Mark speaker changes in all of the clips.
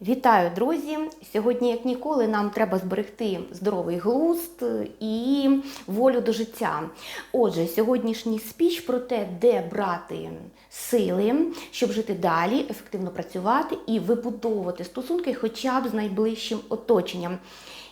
Speaker 1: Вітаю, друзі! Сьогодні, як ніколи, нам треба зберегти здоровий глузд і волю до життя. Отже, сьогоднішній спіч про те, де брати сили, щоб жити далі, ефективно працювати і вибудовувати стосунки хоча б з найближчим оточенням.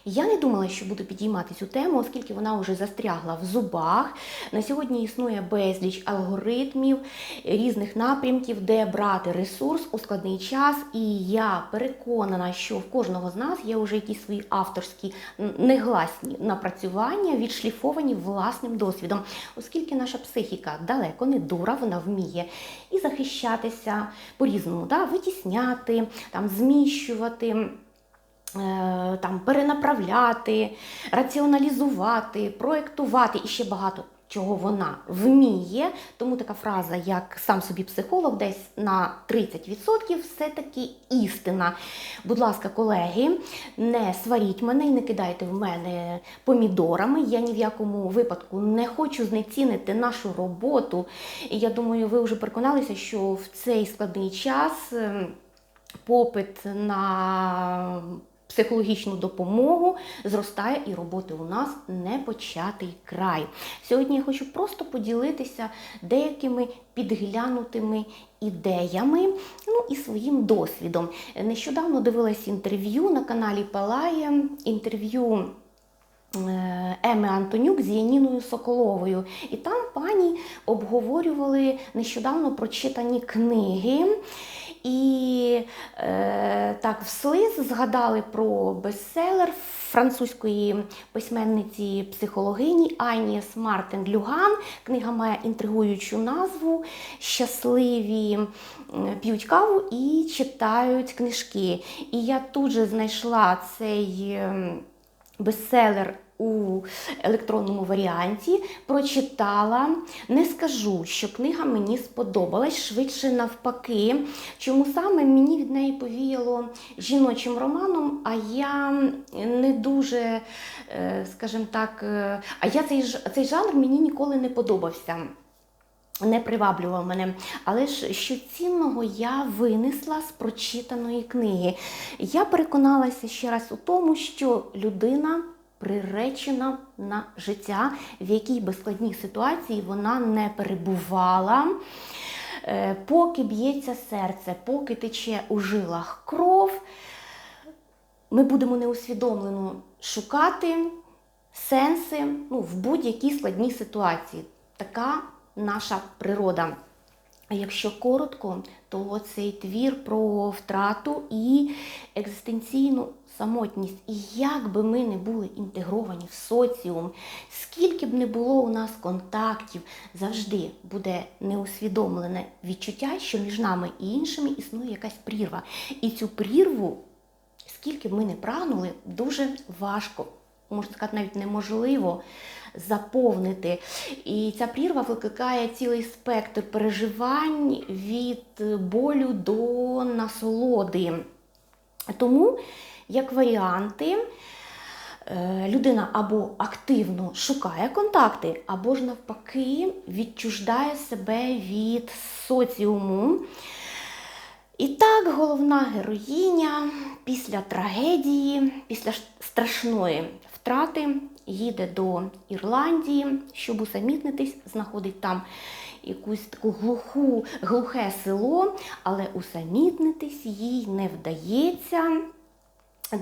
Speaker 1: Я не думала, що буду підіймати цю тему, оскільки вона вже застрягла в зубах. На сьогодні існує безліч алгоритмів різних напрямків, де брати ресурс у складний час. І я переконана, що в кожного з нас є вже якісь свої авторські негласні напрацювання, відшліфовані власним досвідом, оскільки наша психіка далеко не дура, вона вміє і захищатися по-різному, да? витісняти, там, зміщувати е, там, перенаправляти, раціоналізувати, проєктувати і ще багато чого вона вміє. Тому така фраза, як сам собі психолог, десь на 30% все-таки істина. Будь ласка, колеги, не сваріть мене і не кидайте в мене помідорами. Я ні в якому випадку не хочу знецінити нашу роботу. І я думаю, ви вже переконалися, що в цей складний час. ем, попит на психологічну допомогу зростає і роботи у нас не початий край. Сьогодні я хочу просто поділитися деякими підглянутими ідеями, ну і своїм досвідом. Нещодавно дивилась інтерв'ю на каналі Палає, інтерв'ю е, Еми Антонюк з Яніною Соколовою. І там пані обговорювали нещодавно прочитані книги. І е, так вслиз згадали про бестселер французької письменниці психологині Айніс Мартин Люган. Книга має інтригуючу назву Щасливі п'ють каву і читають книжки. І я тут же знайшла цей бестселер у електронному варіанті, прочитала. Не скажу, що книга мені сподобалась, швидше навпаки. Чому саме мені від неї повіяло жіночим романом, а я не дуже, е, скажімо так, е, а я цей, цей жанр мені ніколи не подобався. Не приваблював мене, але ж що цінного я винесла з прочитаної книги. Я переконалася ще раз у тому, що людина приречена на життя, в якій би складній ситуації вона не перебувала. Е, Поки б'ється серце, поки тече у жилах кров, ми будемо неусвідомлено шукати сенси ну, в будь-якій складній ситуації. Така наша природа. А якщо коротко, то цей твір про втрату і екзистенційну самотність. І як би ми не були інтегровані в соціум, скільки б не було у нас контактів, завжди буде неусвідомлене відчуття, що між нами і іншими існує якась прірва. І цю прірву, скільки б ми не прагнули, дуже важко, можна сказати, навіть неможливо заповнити. І ця прірва викликає цілий спектр переживань від болю до насолоди. Тому, як варіанти, е, людина або активно шукає контакти, або ж навпаки відчуждає себе від соціуму. І так, головна героїня після трагедії, після страшної втрати їде до Ірландії, щоб усамітнитись, знаходить там якусь таку глуху, глухе село, але усамітнитись їй не вдається.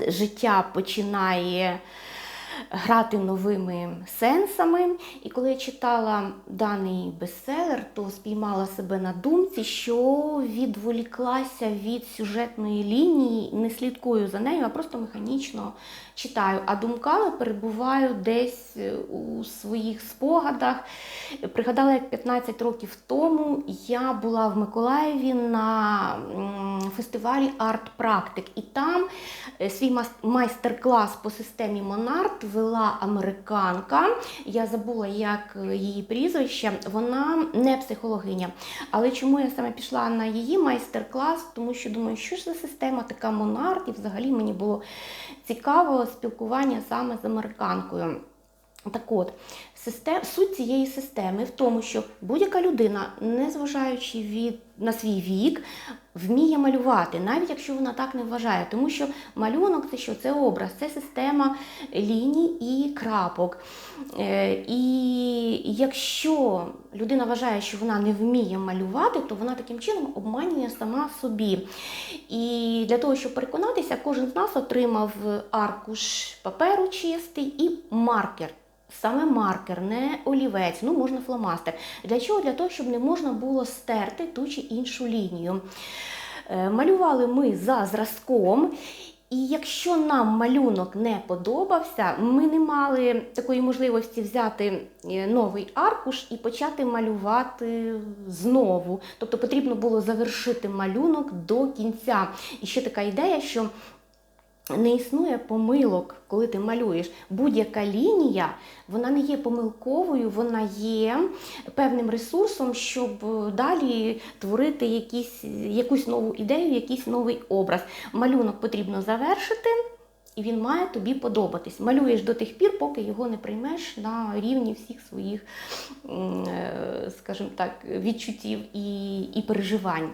Speaker 1: Життя починає грати новими сенсами. І коли я читала даний бестселер, то спіймала себе на думці, що відволіклася від сюжетної лінії, не слідкую за нею, а просто механічно читаю. А думками перебуваю десь е, у своїх спогадах. Пригадала, як 15 років тому я була в Миколаєві на фестивалі арт-практик, і там е, свій майстер-клас по системі Монарт вела американка. Я забула, як е, її прізвище. Вона не психологиня. Але чому я саме пішла на її майстер-клас? Тому що думаю, що ж за система така Монарт, і взагалі мені було цікаво спілкування саме з американкою. Так от, систем, суть цієї системи в тому, що будь-яка людина, незважаючи від на свій вік вміє малювати, навіть якщо вона так не вважає. Тому що малюнок це що? Це образ, це система ліній і крапок. Е, І якщо людина вважає, що вона не вміє малювати, то вона таким чином обманює сама собі. І для того, щоб переконатися, кожен з нас отримав аркуш паперу чистий і маркер. Саме маркер, не олівець, ну можна фломастер. Для чого? Для того, щоб не можна було стерти ту чи іншу лінію. Е, Малювали ми за зразком, і якщо нам малюнок не подобався, ми не мали такої можливості взяти е, новий аркуш і почати малювати знову. Тобто потрібно було завершити малюнок до кінця. І ще така ідея, що не існує помилок, коли ти малюєш. Будь-яка лінія, вона не є помилковою, вона є певним ресурсом, щоб е, далі творити якісь, якусь нову ідею, якийсь новий образ. Малюнок потрібно завершити. І він має тобі подобатись. Малюєш до тих пір, поки його не приймеш на рівні всіх своїх, е, скажімо так, відчуттів і, і переживань.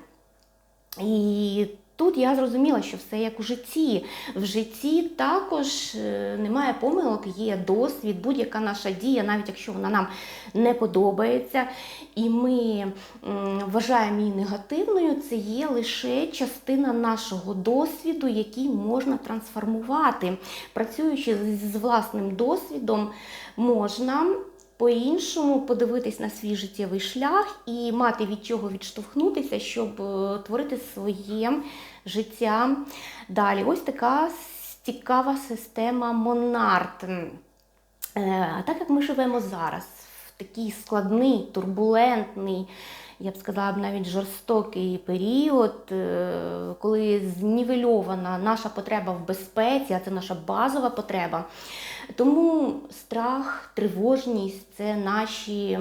Speaker 1: І тут я зрозуміла, що все як у житті. В житті також е, немає помилок, є досвід, будь-яка наша дія, навіть якщо вона нам не подобається, і ми вважаємо її негативною, це є лише частина нашого досвіду, який можна трансформувати. Працюючи з- з власним досвідом, можна по-іншому подивитись на свій життєвий шлях і мати від чого відштовхнутися, щоб е, творити своє життя далі. Ось така цікава система Монарт. Е, А так як ми живемо зараз в такий складний, турбулентний, я б сказала навіть жорстокий період, е, коли знівельована наша потреба в безпеці, а це наша базова потреба. Тому страх, тривожність це наші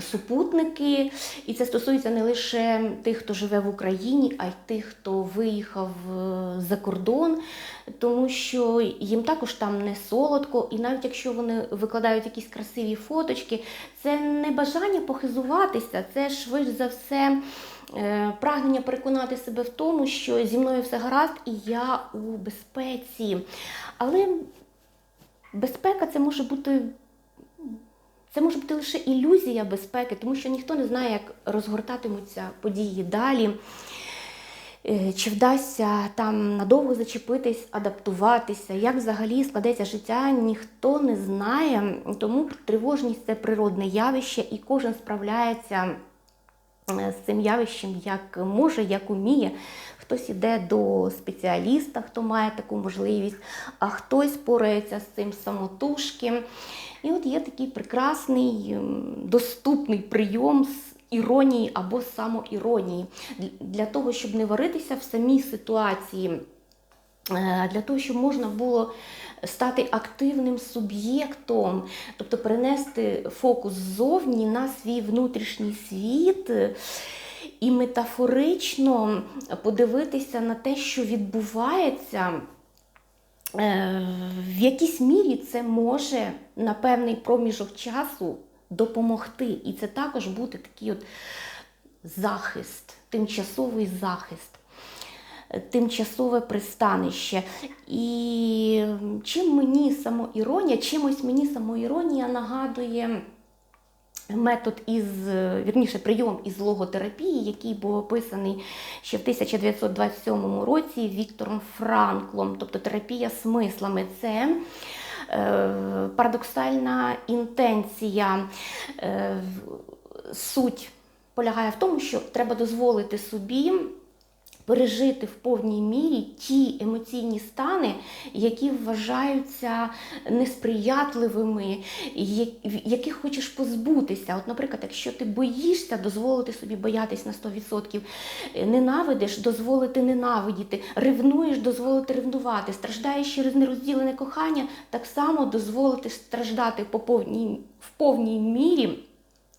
Speaker 1: супутники, і це стосується не лише тих, хто живе в Україні, а й тих, хто виїхав е, за кордон, тому що їм також там не солодко, і навіть якщо вони викладають якісь красиві фоточки, це не бажання похизуватися, це швидше за все. е, Прагнення переконати себе в тому, що зі мною все гаразд і я у безпеці. Але безпека це може бути. Це може бути лише ілюзія безпеки, тому що ніхто не знає, як розгортатимуться події далі. Е, Чи вдасться там надовго зачепитись, адаптуватися, як взагалі складеться життя, ніхто не знає. Тому тривожність це природне явище, і кожен справляється е, з цим явищем як може, як уміє. Хтось іде до спеціаліста, хто має таку можливість, а хтось порається з цим самотужки. І от є такий прекрасний, ем, доступний прийом з іронії або самоіронії Для- того, щоб не варитися в самій ситуації. Е, Для того, щоб можна було стати активним суб'єктом, тобто перенести фокус ззовні на свій внутрішній світ і метафорично подивитися на те, що відбувається. Е, В якійсь мірі це може на певний проміжок часу допомогти. І це також буде такий от захист, тимчасовий захист, тимчасове пристанище. І чим мені самоіронія, чимось мені самоіронія нагадує. Метод із, вірніше, прийом із логотерапії, який був описаний ще в 1927 році Віктором Франклом, тобто терапія смислами. Це е, парадоксальна інтенція. Е, суть полягає в тому, що треба дозволити собі пережити в повній мірі ті емоційні стани, які вважаються несприятливими, яких хочеш позбутися. От, наприклад, якщо ти боїшся дозволити собі боятись на 100%, е, ненавидиш, дозволити ненавидіти, ревнуєш, дозволити ревнувати, страждаєш через нерозділене кохання, так само дозволити страждати по повній, в повній мірі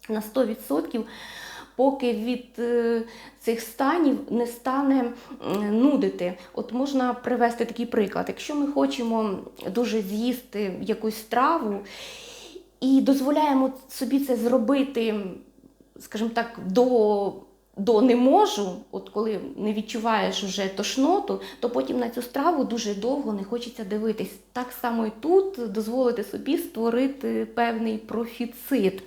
Speaker 1: на 100%, поки від е, цих станів не стане нудити. От можна привести такий приклад. Якщо ми хочемо дуже з'їсти якусь страву і дозволяємо собі це зробити, скажімо так, до до не можу, от коли не відчуваєш вже тошноту, то потім на цю страву дуже довго не хочеться дивитись. Так само і тут дозволити собі створити певний профіцит.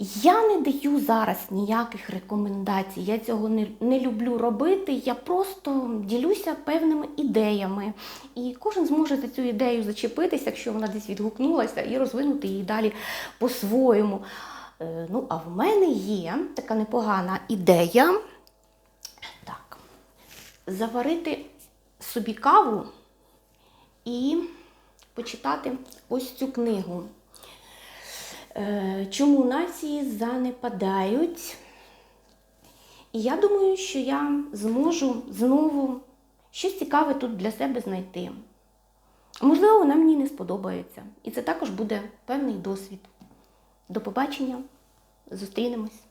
Speaker 1: Я не даю зараз ніяких рекомендацій, я цього не, не люблю робити. Я просто ділюся певними ідеями. І кожен зможе за цю ідею зачепитися, якщо вона десь відгукнулася, і розвинути її далі по-своєму. Е, Ну, а в мене є така непогана ідея. Так, заварити собі каву і почитати ось цю книгу. Е, Чому нації занепадають? І я думаю, що я зможу знову щось цікаве тут для себе знайти. Можливо, вона мені не сподобається. І це також буде певний досвід. До побачення. Зустрінемось.